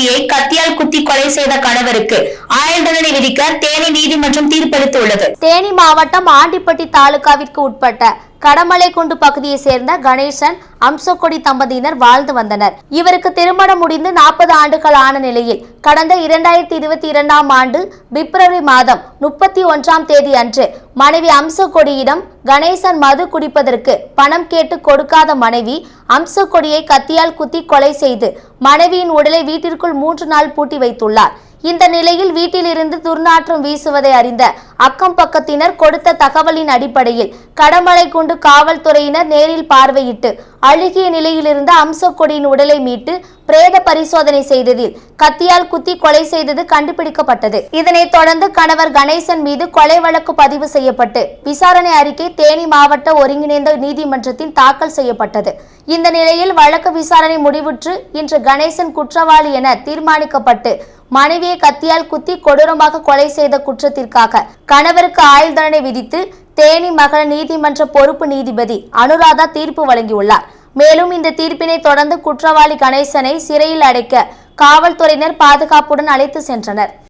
மனைவியை கத்தியால் குத்தி கொலை செய்த கணவருக்கு ஆயுள் தண்டனை விதிக்க தேனி நீதிமன்றம் தீர்ப்பளித்துள்ளது. தேனி மாவட்டம் ஆண்டிப்பட்டி தாலுகாவிற்கு உட்பட்ட கடமலைக்குண்டு பகுதியை சேர்ந்த கணேசன் அம்சக்கொடி தம்பதியினர் வாழ்ந்து வந்தனர். இவருக்கு திருமணம் முடிந்து நாற்பது ஆண்டுகள் ஆன நிலையில் கடந்த இரண்டாயிரத்தி இருபத்தி இரண்டாம் ஆண்டு பிப்ரவரி மாதம் முப்பத்தி ஒன்றாம் தேதி அன்று மனைவி அம்சக்கொடியிடம் கணேசன் மது குடிப்பதற்கு பணம் கேட்டு கொடுக்காத மனைவி அம்சக்கொடியை கத்தியால் குத்தி கொலை செய்து மனைவியின் உடலை வீட்டிற்குள் மூன்று நாள் பூட்டி வைத்துள்ளார். இந்த நிலையில் வீட்டிலிருந்து துர்நாற்றம் வீசுவதை அறிந்த அக்கம் பக்கத்தினர் கொடுத்த தகவலின் அடிப்படையில் கடமலை குண்டு காவல்துறையினர் நேரில் பார்வையிட்டு அழுகிய நிலையிலிருந்து அம்சக்கொடியின் உடலை மீட்டு பிரேத பரிசோதனை செய்ததில் கத்தியால் குத்தி கொலை செய்தது கண்டுபிடிக்கப்பட்டது. இதனைத் தொடர்ந்து கணவர் கணேசன் மீது கொலை வழக்கு பதிவு செய்யப்பட்டு விசாரணை அறிக்கை தேனி மாவட்ட ஒருங்கிணைந்த நீதிமன்றத்தில் தாக்கல் செய்யப்பட்டது. இந்த நிலையில் வழக்கு விசாரணை முடிவுற்று இன்று கணேசன் குற்றவாளி என தீர்மானிக்கப்பட்டு மனைவியை கத்தியால் குத்தி கொடூரமாக கொலை செய்த குற்றத்திற்காக கணவருக்கு ஆயுள் தண்டனை விதித்து தேனி மகள நீதிமன்ற பொறுப்பு நீதிபதி அனுராதா தீர்ப்பு வழங்கியுள்ளார். மேலும் இந்த தீர்ப்பினை தொடர்ந்து குற்றவாளி கணேசனை சிறையில் அடைக்க காவல்துறையினர் பாதுகாப்புடன் அழைத்து சென்றனர்.